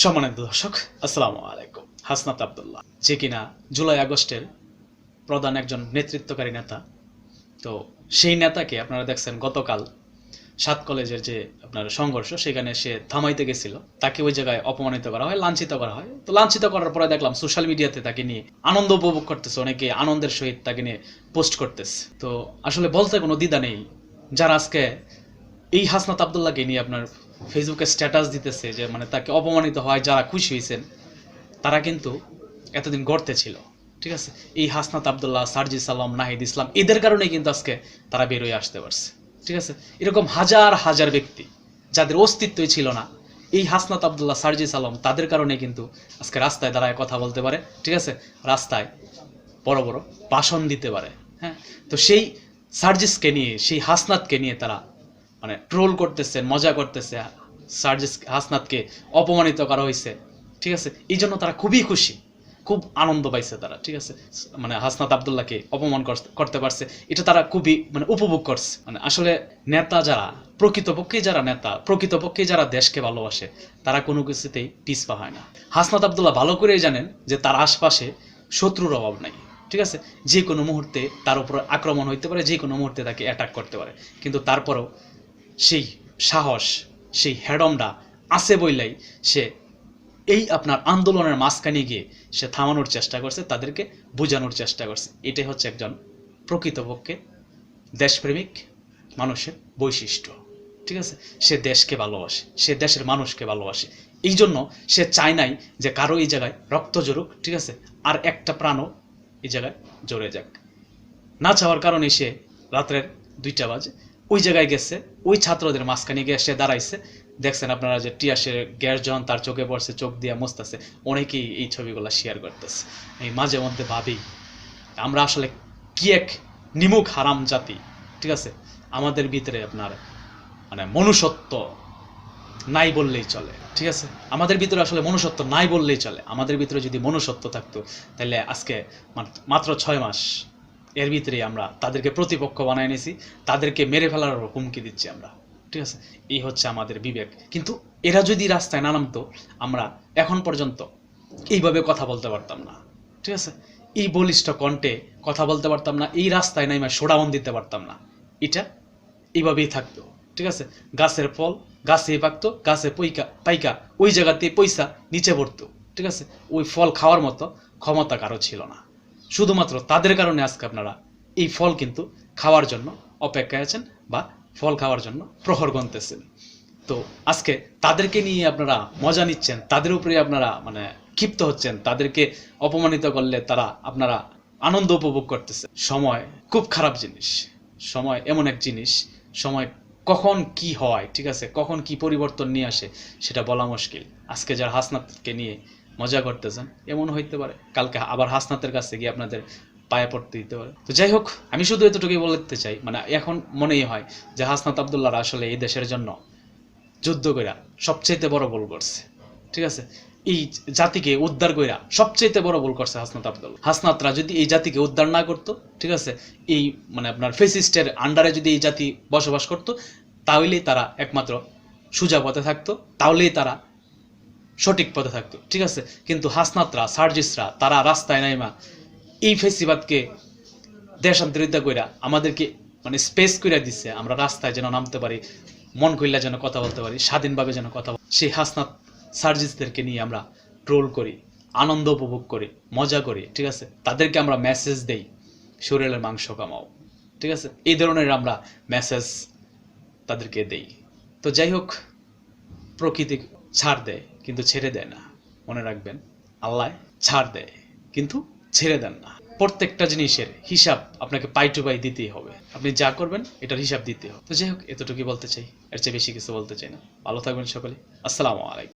সম্মানিত দর্শক, আসসালামু আলাইকুম। হাসনাত আবদুল্লাহ। যে কিনা জুলাই আগস্টের প্রধান একজন নেতৃত্বকারী নেতা, তো সেই নেতাকে আপনারা দেখছেন গতকাল সাত কলেজের যে আপনার সংঘর্ষ, সেখানে সে থামাইতে গেছিল। তাকে ওই জায়গায় অপমানিত করা হয়, লাঞ্ছিত করা হয়। তো লাঞ্ছিত করার পরে দেখলাম সোশ্যাল মিডিয়াতে তাকে নিয়ে আনন্দ উপভোগ করতেছে, অনেকে আনন্দের সহিত তাকে নিয়ে পোস্ট করতেছে। তো আসলে বলতে কোনো দ্বিধা নেই। যারা আজকে এই হাসনাত আবদুল্লাহকে নিয়ে আপনার ফেসবুকে স্ট্যাটাস দিতেছে যে মানে তাকে অপমানিত হয়, যারা খুশি হয়েছেন, তারা কিন্তু এতদিন গড়তে ছিল। ঠিক আছে? এই হাসনাত আবদুল্লাহ সার্জিস আলম নাহিদ ইসলাম, এদের কারণে কিন্তু আজকে তারা বেরোয় আসতে পারছে। ঠিক আছে? এরকম হাজার হাজার ব্যক্তি যাদের অস্তিত্বই ছিল না, এই হাসনাত আবদুল্লাহ সার্জিস আলম তাদের কারণে কিন্তু আজকে রাস্তায় দাঁড়ায় কথা বলতে পারে। ঠিক আছে? রাস্তায় বড় বড় ভাষণ দিতে পারে। হ্যাঁ? তো সেই সার্জিসকে নিয়ে, সেই হাসনাতকে নিয়ে তারা মানে ট্রোল করতেছে, মজা করতেছে সার্জিস হাসনাতকে অপমানিত করা হয়েছে ঠিক আছে? এই জন্য তারা খুবই খুশি, খুব আনন্দ পাইছে তারা, ঠিক আছে? মানে হাসনাত আবদুল্লাহকে অপমান করতে পারছে, এটা তারা খুবই মানে উপভোগ করছে। মানে আসলে নেতা যারা, প্রকৃতপক্ষে যারা নেতা, প্রকৃতপক্ষে যারা দেশকে ভালোবাসে, তারা কোনো কিছুতেই পিছপা হয় না। হাসনাত আবদুল্লাহ ভালো করেই জানেন যে তার আশপাশে শত্রুর অভাব নাই, ঠিক আছে? যে কোনো মুহূর্তে তার উপর আক্রমণ হইতে পারে, যে কোনো মুহূর্তে তাকে অ্যাটাক করতে পারে। কিন্তু তারপরেও সেই সাহস, সেই হ্যাডমটা আছে বইলাই সে এই আপনার আন্দোলনের মাঝখানে গিয়ে সে থামানোর চেষ্টা করছে, তাদেরকে বোঝানোর চেষ্টা করছে। এটাই হচ্ছে একজন প্রকৃতপক্ষে দেশপ্রেমিক মানুষের বৈশিষ্ট্য। ঠিক আছে? সে দেশকে ভালোবাসে, সে দেশের মানুষকে ভালোবাসে। এই জন্য সে চায় নাই যে কারও এই জায়গায় রক্ত জড়ুক ঠিক আছে? আর একটা প্রাণও এই জায়গায় জড়ে যাক। না চাওয়ার কারণে সে রাত্রের দুইটা বাজে। ওই জায়গায় গেছে, ওই ছাত্রদের মাঝখানে গিয়ে সে দাঁড়াইছে। দেখছেন আপনারা যে টিয়াসের গ্যাস যখন তার চোখে পড়ছে, চোখ দিয়ে মুছতেছে। অনেকেই এই ছবিগুলো শেয়ার করতেছে। এই মাঝে মধ্যে ভাবি, আমরা আসলে কি এক নিমুখ হারাম জাতি, ঠিক আছে? আমাদের ভিতরে আপনার মানে মনুষ্যত্ব নাই বললেই চলে, ঠিক আছে? আমাদের ভিতরে আসলে মনুষ্যত্ব নাই বললেই চলে। আমাদের ভিতরে যদি মনুষ্যত্ব থাকতো, তাহলে আজকে মাত্র ছয় মাস এর ভিতরে আমরা তাদেরকে প্রতিপক্ষ বানায় নিয়েছি তাদেরকে মেরে ফেলার হুমকি দিচ্ছি আমরা, ঠিক আছে? এই হচ্ছে আমাদের বিবেক। কিন্তু এরা যদি রাস্তায় না নামতো, আমরা এখন পর্যন্ত এইভাবে কথা বলতে পারতাম না, ঠিক আছে? এই বলিষ্ঠ কণ্ঠে কথা বলতে পারতাম না, এই রাস্তায় নাইমা সোডাউন দিতে পারতাম না। এটা এইভাবেই থাকতো, ঠিক আছে? গাছের ফল গাছে পাকতো, গাছে পইকা, পাইকা, ওই জায়গাতে পয়সা নিচে পড়তো, ঠিক আছে? ওই ফল খাওয়ার মতো ক্ষমতা কারও ছিল না। শুধুমাত্র তাদের কারণে আজকে আপনারা এই ফল কিন্তু খাওয়ার জন্য অপেক্ষায় আছেন বা ফল খাওয়ার জন্য প্রহর গণতেছেন। তো আজকে তাদেরকে নিয়ে আপনারা মজা নিচ্ছেন, তাদের উপরে আপনারা মানে ক্ষিপ্ত হচ্ছেন, তাদেরকে অপমানিত করলে তারা আপনারা আনন্দ উপভোগ করতেছে সময় খুব খারাপ জিনিস। সময় এমন এক জিনিস, সময় কখন কি হয়, ঠিক আছে? কখন কি পরিবর্তন নিয়ে আসে, সেটা বলা মুশকিল। আজকে যারা হাসনাতকে নিয়ে মজা করতেছেন। এমন হইতে পারে। কালকে আবার হাসনাতের কাছে গিয়ে আপনাদের পায়ে পড়তে দিতে পারে। তো যাই হোক, আমি শুধু এতটুকুই বলতে চাই মানে এখন মনেই হয় যে হাসনাত আবদুল্লাহ আসলে এই দেশের জন্য যুদ্ধ কইরা সবচেয়ে বড় ভুল করছে। ঠিক আছে? এই জাতিকে উদ্ধার কইরা সবচেয়ে বড় ভুল করছে হাসনাত আবদুল হাসনাতরা যদি এই জাতিকে উদ্ধার না করতো, ঠিক আছে? এই মানে আপনার ফেসিস্টের আন্ডারে যদি এই জাতি বসবাস করতো, তাহলেই তারা একমাত্র সোজা পথে থাকতো, তাহলেই তারা সঠিক পথে থাকতো, ঠিক আছে? কিন্তু হাসনাতরা, সার্জিসরা, তারা রাস্তায় নাইমা, এই ফেসিবাদকে দেশান্তরিতা কইরা আমাদেরকে মানে স্পেস কইরা দিচ্ছে আমরা রাস্তায় যেন নামতে পারি, মন কইলা যেন কথা বলতে পারি, স্বাধীনভাবে যেন কথা সেই হাসনাত সার্জিসদেরকে নিয়ে আমরা ট্রোল করি, আনন্দ উপভোগ করি, মজা করি, ঠিক আছে? তাদেরকে আমরা মেসেজ দেই, শরীরের মাংস কামাও, ঠিক আছে? এই ধরনের আমরা মেসেজ তাদেরকে দেই। তো যাই হোক প্রকৃতি ছাড় দেয়, কিন্তু ছেড়ে দেয় না। মনে রাখবেন, আল্লাহ ছাড় দেয়, কিন্তু ছেড়ে দেন না। প্রত্যেকটা জিনিসের হিসাব আপনাকে পাই টু পাই দিতেই হবে। আপনি যা করবেন, এটার হিসাব দিতে হবে। তো যাই হোক, এতটুকুই বলতে চাই। এর চেয়ে বেশি কিছু বলতে চাই না। ভালো থাকবেন সকলে। আসসালামু আলাইকুম।